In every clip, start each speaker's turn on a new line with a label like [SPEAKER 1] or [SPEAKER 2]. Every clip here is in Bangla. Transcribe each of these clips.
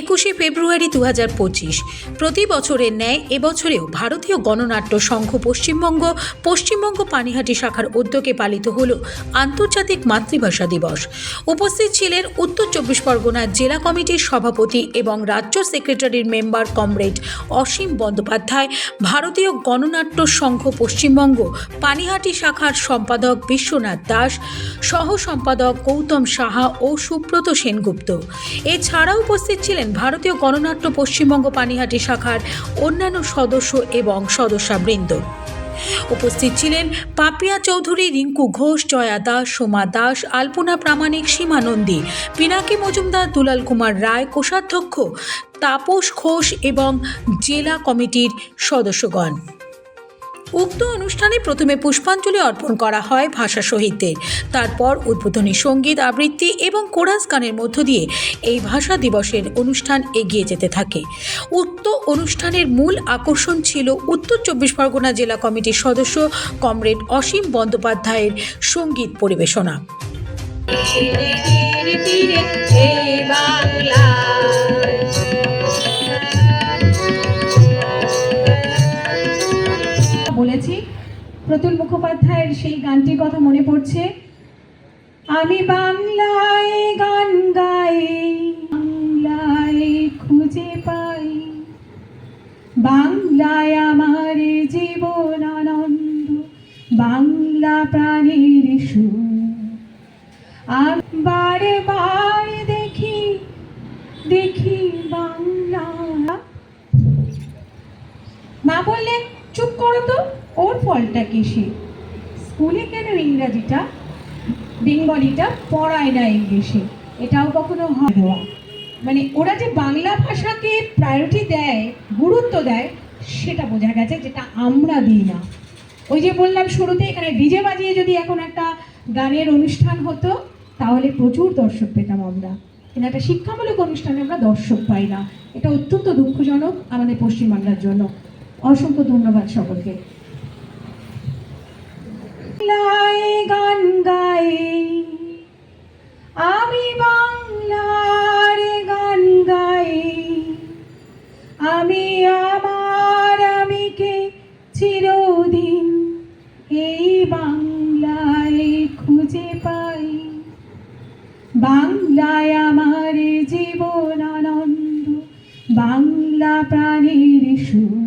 [SPEAKER 1] একুশে ফেব্রুয়ারি দু হাজার পঁচিশ। প্রতি বছরের ন্যায় এবছরেও ভারতীয় গণনাট্য সংঘ পশ্চিমবঙ্গ পশ্চিমবঙ্গ পানিহাটি শাখার উদ্যোগে পালিত হল আন্তর্জাতিক মাতৃভাষা দিবস। উপস্থিত ছিলেন উত্তর চব্বিশ পরগনার জেলা কমিটির সভাপতি এবং রাজ্য সেক্রেটারির মেম্বার কমরেড অসীম বন্দ্যোপাধ্যায়, ভারতীয় গণনাট্য সংঘ পশ্চিমবঙ্গ পানিহাটি শাখার সম্পাদক বিশ্বনাথ দাস সহ সম্পাদক গৌতম সাহা ও সুব্রত সেনগুপ্ত। এছাড়াও উপস্থিত ছিলেন ভারতীয় গণনাট্য পশ্চিমবঙ্গ পানিহাটি শাখার অন্যান্য সদস্য এবং সদস্যাবৃন্দ। উপস্থিত ছিলেন পাপিয়া চৌধুরী, রিঙ্কু ঘোষ, জয়া দাস, সোমা দাস, আলপনা প্রামাণিক, সীমা নন্দী, পিনাকি মজুমদার, দুলাল কুমার রায়, কোষাধ্যক্ষ, তাপস ঘোষ এবং জেলা কমিটির সদস্যগণ। উক্ত অনুষ্ঠানে প্রথমে পুষ্পাঞ্জলি অর্পণ করা হয় ভাষা শহীদদের তারপর উদ্বোধনী সংগীত আবৃত্তি এবং কোরাস গানের মধ্য দিয়ে এই ভাষা দিবসের অনুষ্ঠান এগিয়ে যেতে থাকে উক্ত অনুষ্ঠানের মূল আকর্ষণ ছিল উত্তর চব্বিশ পরগনা জেলা কমিটির সদস্য কমরেড অসীম বন্দ্যোপাধ্যায়ের সংগীত পরিবেশনা
[SPEAKER 2] বলেছি প্রতুল মুখোপাধ্যায়ের সেই গানটির কথা মনে পড়ছে। আমি বাংলায় গান গাই, বাংলায় খুঁজে পাই। বাংলায় আমার জীবন আনন্দ, বাংলা প্রাণীর সুর ফলটা কিসে স্কুলে কেন ইংরাজিটা, বেঙ্গলিটা পড়ায় না ইংলিশে? এটাও কখনো হয় মানে ওরা যে বাংলা ভাষাকে প্রায়োরিটি দেয়, গুরুত্ব দেয়, সেটা বোঝা গেছে যেটা আমরা দিই না। ওই যে বললাম শুরুতে, এখানে ডিজে বাজিয়ে যদি এখন একটা গানের অনুষ্ঠান হতো, তাহলে প্রচুর দর্শক পেতাম আমরা। কিন্তু একটা শিক্ষামূলক অনুষ্ঠানে আমরা দর্শক পাই না। এটা অত্যন্ত দুঃখজনক, আমাদের পশ্চিমবাংলার জন্য। অসংখ্য ধন্যবাদ সকলকে। বাংলায় গান গাই। আমি বাংলার গান আমি চিরদিন এই বাংলায় খুঁজে পাই। বাংলায় আমার জীবন আনন্দ, বাংলা প্রাণীর সুর।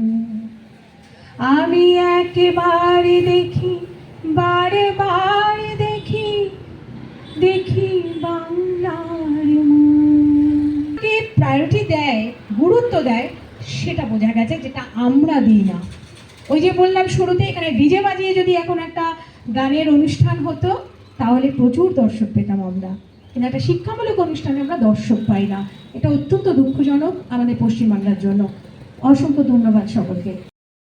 [SPEAKER 2] আমি একেবারে দেখি প্রায়োরিটি দেয়, গুরুত্ব দেয়, সেটা বোঝা গেছে যেটা আমরা দিই না। ওই যে বললাম শুরুতে, এখানে ডিজে বাজিয়ে যদি এখন একটা গানের অনুষ্ঠান হতো, তাহলে প্রচুর দর্শক পেতাম আমরা। কিন্তু একটা শিক্ষামূলক অনুষ্ঠানে আমরা দর্শক পাই না। এটা অত্যন্ত দুঃখজনক আমাদের পশ্চিমবাংলার জন্য। অসংখ্য ধন্যবাদ সকলকে।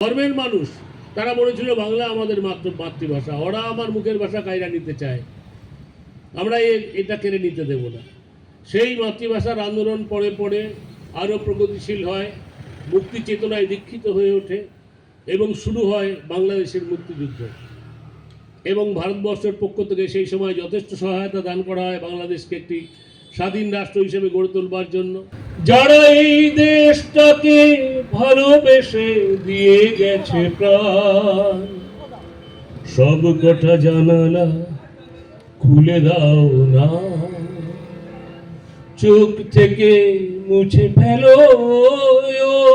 [SPEAKER 3] ধর্মের মানুষ, তারা বলেছিল বাংলা আমাদের মাতৃ, মাতৃভাষা। ওরা আমার মুখের ভাষা কায়রা নিতে চায়। আমরা এটা কেড়ে নিতে দেব না। সেই মাতৃভাষার আন্দোলন পড়ে পড়ে আরও প্রগতিশীল হয়, মুক্তি চেতনায় দীক্ষিত হয়ে ওঠে এবং শুরু হয় বাংলাদেশের মুক্তিযুদ্ধ। এবং ভারতবর্ষের পক্ষ থেকে সেই সময় যথেষ্ট সহায়তা দান করা হয় বাংলাদেশকে একটি স্বাধীন রাষ্ট্র হিসেবে গড়ে তোলবার জন্য। যারা এই দেশটাকে ভালোবেসে দিয়ে গেছে প্রাণ, সব কথা জানালা খুলে দাও না। চোখ থেকে মুছে ফেলো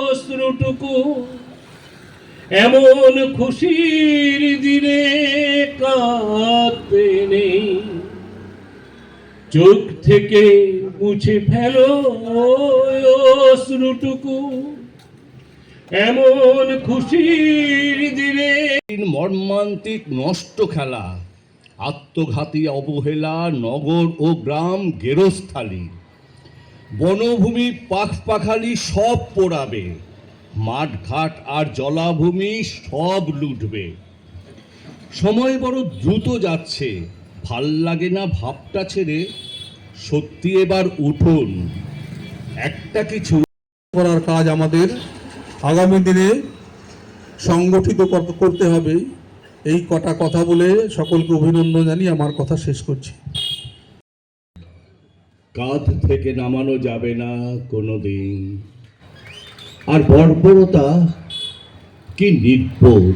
[SPEAKER 3] অশ্রুটুকু এমন খুশির দিনে কাঁদতে নেই। চোখ থেকে মুছে ফেলো অশ্রুটুকু এমন খুশির দিনে
[SPEAKER 4] মর্মান্তিক নষ্ট খেলা, আত্মঘাতী অবহেলা, নগর ও গ্রাম গেরস্থালি। বনভূমি পাখ পাখালি সব পোড়াবে। মাঠঘাট আর জলাভূমি সব লুটবে। সময় বড় দ্রুত যাচ্ছে, ভালো লাগে না ভাবটা ছেড়ে। সত্যি এবার উঠুন। একটা কিছু
[SPEAKER 5] করার কাজ আমাদের আগামী দিনে সংগঠিত করতে হবে। এই কটা কথা বলে সকলকে অভিনন্দন জানিয়ে আমার কথা শেষ করছি।
[SPEAKER 4] কাঁধ থেকে নামানো যাবে না কোনো দিন আর বর্বরতা কি নির্বোধ,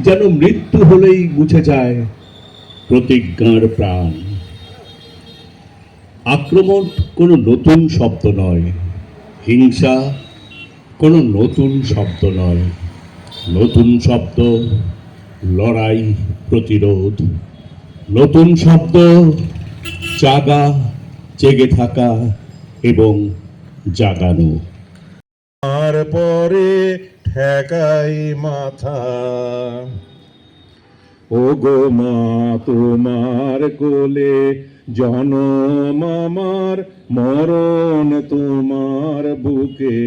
[SPEAKER 4] যেন মৃত্যু হলেই মুছে যায় প্রতিজ্ঞার প্রাণ। আক্রমণ কোনো নতুন শব্দ নয়, হিংসা কোনো নতুন শব্দ নয়। নতুন শব্দ, লড়াই, প্রতিরোধ। নতুন শব্দ জাগা জেগে থাকা এবং জাগানো।
[SPEAKER 6] তারপরে ঠেকাই মাথা। ও গো মা, তোমার কোলে জনম আমার, মরণ তোমার বুকে।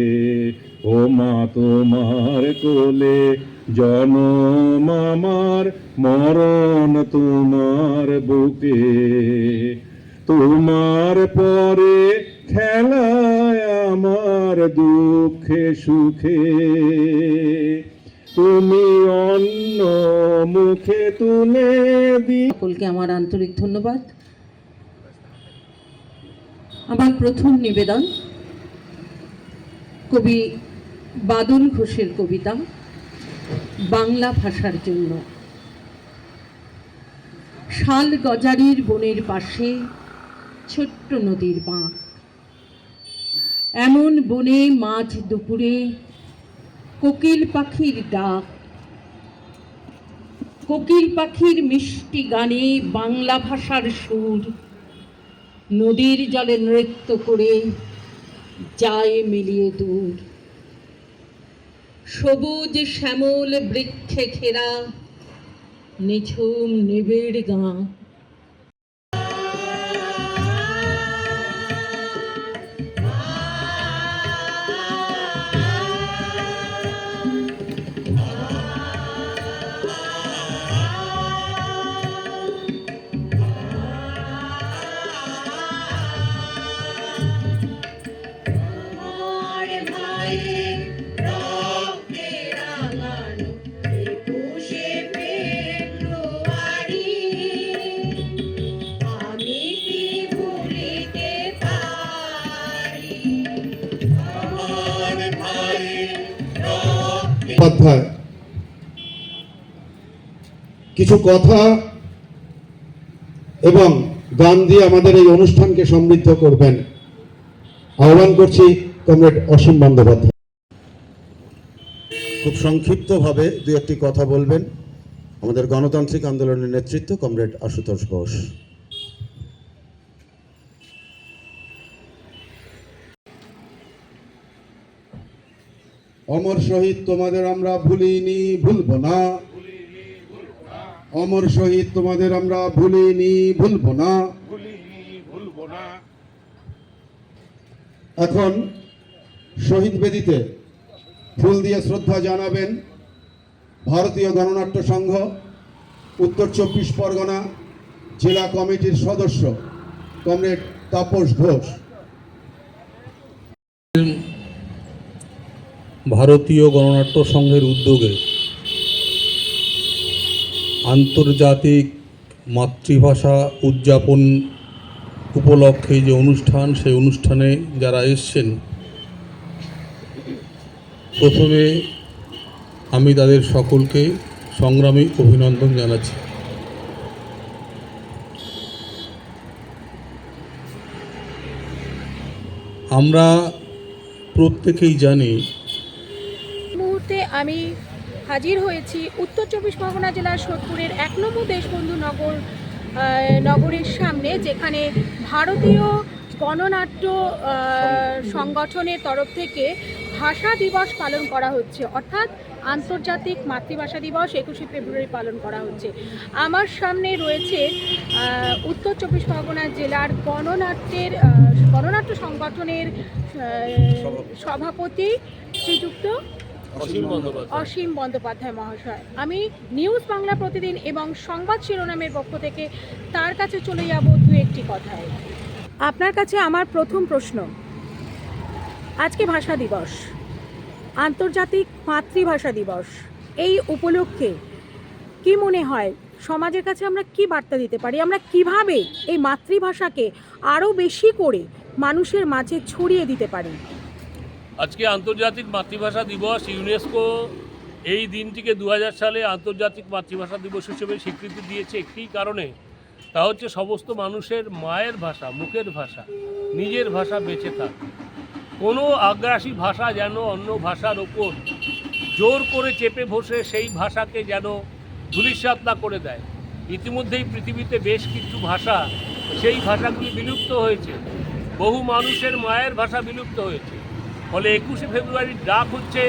[SPEAKER 6] ও মা, তোমার কোলে জনম আমার, মরণ তোমার বুকে। তোমার পরে খেলায় আমার দুঃখে সুখে। তুমি অন্য মুখে তুলে দি।
[SPEAKER 7] সকলকে আমার আন্তরিক ধন্যবাদ। আমার প্রথম নিবেদন কবি বাদল ঘোষের কবিতা, বাংলা ভাষার জন্য। শাল গজারির বনের পাশে ছোট্ট নদীর বাঁক। এমন বনে মাঝ দুপুরে কোকিল পাখির ডাক। কোকিল পাখির মিষ্টি গানে বাংলা ভাষার সুর। নদীর জলে নৃত্য করে যায় মিলিয়ে দূর। সবুজ শ্যামল বৃক্ষে ঘেরা নিঝুম নিবিড় গাঁ।
[SPEAKER 8] উপাধ্যায় কিছু কথা এবং গান দিয়ে আমাদের এই অনুষ্ঠানকে সমৃদ্ধ করবেন। আহ্বান করছি কমরেড অসীম বন্দ্যোপাধ্যায়। খুব সংক্ষিপ্তভাবে দু একটি কথা বলবেন। আমাদের গণতান্ত্রিক আন্দোলনের নেতৃত্ব কমরেড আশুতোষ ঘোষ অমর শহীদ তোমাদের আমরা ভুলিনি, ভুলব না। অমর শহীদ তোমাদের আমরা ভুলিনি, ভুলব না। এখন শহীদ বেদিতে ফুল দিয়ে শ্রদ্ধা জানাবেন ভারতীয় গণনাট্য সংঘ, উত্তর চব্বিশ পরগনা জেলা কমিটির সদস্য, কমরেড তাপস ঘোষ।
[SPEAKER 5] ভারতীয় গণনাট্য সংঘের উদ্যোগে আন্তর্জাতিক মাতৃভাষা উদযাপন উপলক্ষে যে অনুষ্ঠান, সেই অনুষ্ঠানে যারা এসছেন, প্রথমে আমি তাদের সকলকে সংগ্রামী অভিনন্দন জানাচ্ছি। আমরা প্রত্যেকেই জানি
[SPEAKER 2] আমি হাজির হয়েছি উত্তর চব্বিশ পরগনা জেলার সোদপুরের এক নম্বর দেশবন্ধু নগর নগরের সামনে যেখানে ভারতীয় গণনাট্য সংগঠনের তরফ থেকে ভাষা দিবস পালন করা হচ্ছে। অর্থাৎ আন্তর্জাতিক মাতৃভাষা দিবস একুশে ফেব্রুয়ারি পালন করা হচ্ছে। আমার সামনে রয়েছে উত্তর চব্বিশ পরগনা জেলার গণনাট্যের গণনাট্য সংগঠনের সভাপতি। শ্রীযুক্ত অসীম বন্দ্যোপাধ্যায় মহাশয়। আমি নিউজ বাংলা প্রতিদিন এবং সংবাদ শিরোনামের পক্ষ থেকে তার কাছে চলে যাব দু একটি কথায়। আপনার কাছে আমার প্রথম প্রশ্ন। আজকে ভাষা দিবস। আন্তর্জাতিক মাতৃভাষা দিবস। এই উপলক্ষে কি মনে হয় সমাজের কাছে আমরা কি বার্তা দিতে পারি? আমরা কীভাবে এই মাতৃভাষাকে আরও বেশি করে মানুষের মাঝে ছড়িয়ে দিতে পারি?
[SPEAKER 3] আজকে আন্তর্জাতিক মাতৃভাষা দিবস ইউনেস্কো এই দিনটিকে দু হাজার সালে আন্তর্জাতিক মাতৃভাষা দিবস হিসেবে স্বীকৃতি দিয়েছে একটি কারণে, তা হচ্ছে সমস্ত মানুষের মায়ের ভাষা, মুখের ভাষা, নিজের ভাষা বেঁচে থাক। কোনো আগ্রাসী ভাষা যেন অন্য ভাষার ওপর জোর করে চেপে বসে সেই ভাষাকে যেন ধূলিসাৎ না করে দেয়। ইতিমধ্যেই পৃথিবীতে বেশ কিছু ভাষা সেই ভাষাগুলি বিলুপ্ত হয়েছে। বহু মানুষের মায়ের ভাষা বিলুপ্ত হয়েছে। ফলে একুশে ফেব্রুয়ারির ডাক হচ্ছে,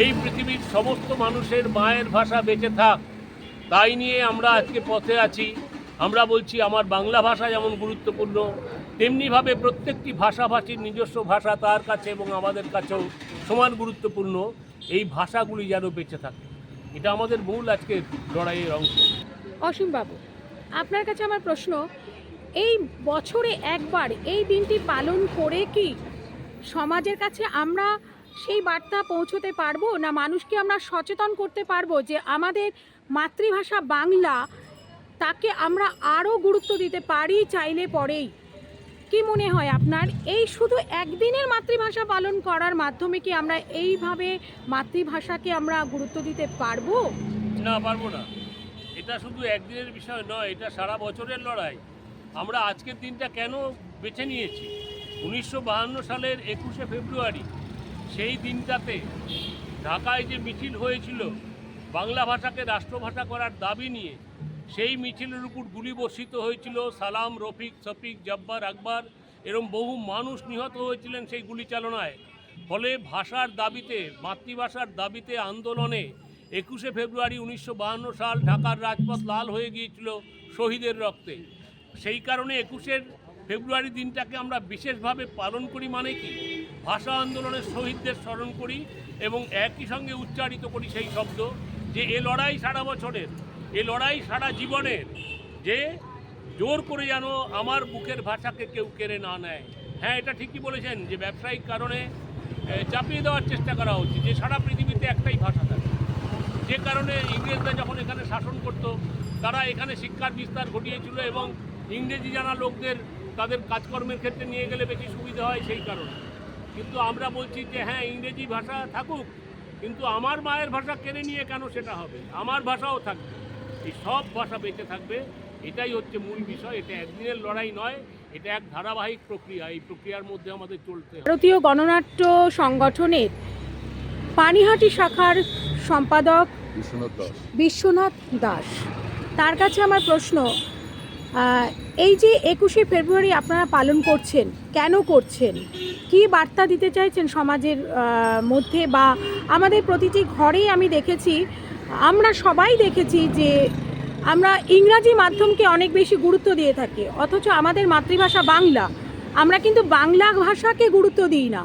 [SPEAKER 3] এই পৃথিবীর সমস্ত মানুষের মায়ের ভাষা বেঁচে থাক। তাই নিয়ে আমরা আজকে পথে আছি। আমরা বলছি, আমার বাংলা ভাষা যেমন গুরুত্বপূর্ণ, তেমনিভাবে প্রত্যেকটি ভাষাভাষীর নিজস্ব ভাষা তার কাছে এবং আমাদের কাছেও সমান গুরুত্বপূর্ণ। এই ভাষাগুলি যেন বেঁচে থাকে। এটা আমাদের মূল আজকের লড়াইয়ের অংশ।
[SPEAKER 2] অসীমবাবু আপনার কাছে আমার প্রশ্ন, এই বছরে একবার এই দিনটি পালন করে কি সমাজের কাছে আমরা সেই বার্তা পৌঁছতে পারব না মানুষকে আমরা সচেতন করতে পারব যে আমাদের মাতৃভাষা বাংলা, তাকে আমরা আরও গুরুত্ব দিতে পারি চাইলে পরেই। কি মনে হয় আপনার? এই শুধু একদিনের মাতৃভাষা পালন করার মাধ্যমে কি আমরা এইভাবে মাতৃভাষাকে আমরা গুরুত্ব দিতে পারব?
[SPEAKER 3] না পারব না। এটা শুধু একদিনের বিষয় নয়, এটা সারা বছরের লড়াই। আমরা আজকের দিনটা কেন বেছে নিয়েছি? উনিশশো সালের একুশে ফেব্রুয়ারি, সেই দিনটাতে ঢাকায় যে মিছিল হয়েছিল, বাংলা ভাষাকে রাষ্ট্রভাষা করার দাবি নিয়ে, সেই মিছিলের উপর গুলি বর্ষিত হয়েছিল সালাম, রফিক, শফিক, জব্বার, আকবর, এরম বহু মানুষ নিহত হয়েছিলেন সেই গুলি চালনায় ফলে ভাষার দাবিতে, মাতৃভাষার দাবিতে আন্দোলনে একুশে ফেব্রুয়ারি উনিশশো সাল ঢাকার রাজপথ লাল হয়ে গিয়েছিল শহীদের রক্তে। সেই কারণে একুশের ফেব্রুয়ারি দিনটাকে আমরা বিশেষভাবে পালন করি মানে কি? ভাষা আন্দোলনের শহীদদের স্মরণ করি এবং একই সঙ্গে উচ্চারিত করি সেই শব্দ যে এ লড়াই সারা বছরের, এ লড়াই সারা জীবনের, যে জোর করে যেন আমার বুকের ভাষাকে কেউ কেড়ে না নেয়। হ্যাঁ এটা ঠিকই বলেছেন যে ব্যবসায়িক কারণে চাপিয়ে দেওয়ার চেষ্টা করা হচ্ছে যে সারা পৃথিবীতে একটাই ভাষা থাকে। যে কারণে ইংরেজরা যখন এখানে শাসন করত, তারা এখানে শিক্ষার বিস্তার ঘটিয়েছিল এবং ইংরেজি জানা লোকদের তাদের কাজকর্মের ক্ষেত্রে নিয়ে গেলে বেশি সুবিধা হয় সেই কারণে। কিন্তু আমরা বলছি যে হ্যাঁ ইংরেজি ভাষা থাকুক কিন্তু আমার মায়ের ভাষা কেড়ে নিয়ে কেন সেটা হবে? আমার ভাষাও থাকবে। এই সব ভাষা বেঁচে থাকবে। এটাই হচ্ছে মূল বিষয়। এটা একদিনের লড়াই নয় এটা এক ধারাবাহিক প্রক্রিয়া। এই প্রক্রিয়ার মধ্যে আমাদের চলতে
[SPEAKER 2] ভারতীয় গণনাট্য সংগঠনের পানিহাটি শাখার সম্পাদক বিশ্বনাথ দাস। তার কাছে আমার প্রশ্ন এই যে একুশে ফেব্রুয়ারি আপনারা পালন করছেন, কেন করছেন? কি বার্তা দিতে চাইছেন সমাজের মধ্যে? বা আমাদের প্রতিটি ঘরেই আমি দেখেছি, আমরা সবাই দেখেছি যে আমরা ইংরাজি মাধ্যমকে অনেক বেশি গুরুত্ব দিয়ে থাকি, অথচ আমাদের মাতৃভাষা বাংলা। আমরা কিন্তু বাংলা ভাষাকে গুরুত্ব দিই না।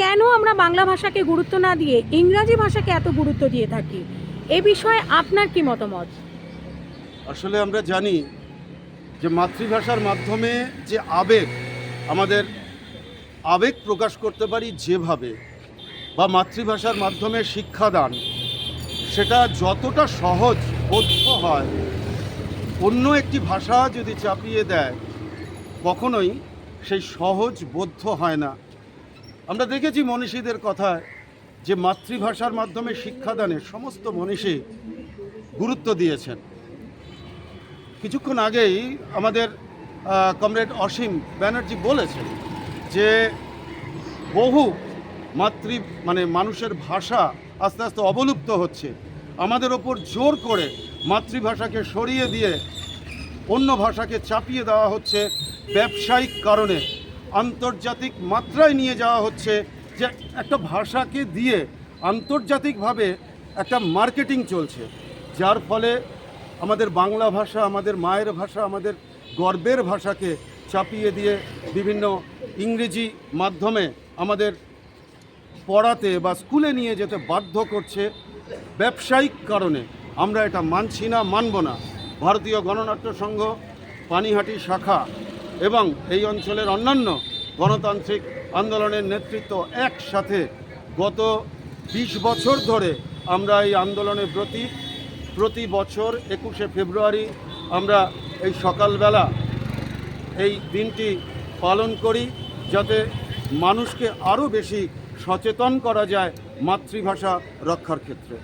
[SPEAKER 2] কেন আমরা বাংলা ভাষাকে গুরুত্ব না দিয়ে ইংরাজি ভাষাকে এত গুরুত্ব দিয়ে থাকি? এ বিষয়ে আপনার কি মতামত?
[SPEAKER 8] আসলে আমরা জানি যে মাতৃভাষার মাধ্যমে যে আবেগ, আমাদের আবেগ প্রকাশ করতে পারি যেভাবে, বা মাতৃভাষার মাধ্যমে শিক্ষাদান, সেটা যতটা সহজ বোধ্য হয়, অন্য একটি ভাষা যদি চাপিয়ে দেয়, কখনোই সেই সহজ বোধ্য হয় না। আমরা দেখেছি মনীষীদের কথায় যে মাতৃভাষার মাধ্যমে শিক্ষাদানে সমস্ত মনীষী গুরুত্ব দিয়েছেন। কিছুক্ষণ আগেই আমাদের কমরেড অসীম ব্যানার্জি বলেছেন যে বহু মাতৃ মানে মানুষের ভাষা আস্তে আস্তে অবলুপ্ত হচ্ছে। আমাদের ওপর জোর করে মাতৃভাষাকে সরিয়ে দিয়ে অন্য ভাষাকে চাপিয়ে দেওয়া হচ্ছে ব্যবসায়িক কারণে। আন্তর্জাতিক মাত্রায় নিয়ে যাওয়া হচ্ছে যে একটা ভাষাকে দিয়ে আন্তর্জাতিকভাবে একটা মার্কেটিং চলছে। যার ফলে আমাদের বাংলা ভাষা, আমাদের মায়ের ভাষা, আমাদের গর্বের ভাষাকে চাপিয়ে দিয়ে বিভিন্ন ইংরেজি মাধ্যমে আমাদের পড়াতে বা স্কুলে নিয়ে যেতে বাধ্য করছে ব্যবসায়িক কারণে। আমরা এটা মানছি না, মানব না। ভারতীয় গণনাট্য সংঘ, পানিহাটি শাখা এবং এই অঞ্চলের অন্যান্য গণতান্ত্রিক আন্দোলনের নেতৃত্ব একসাথে গত বিশ বছর ধরে আমরা এই আন্দোলনের প্রতি প্রতি বছর একুশে ফেব্রুয়ারি আমরা এই সকালবেলা এই দিনটি পালন করি যাতে মানুষকে আরও বেশি সচেতন করা যায় মাতৃভাষা রক্ষার ক্ষেত্রে।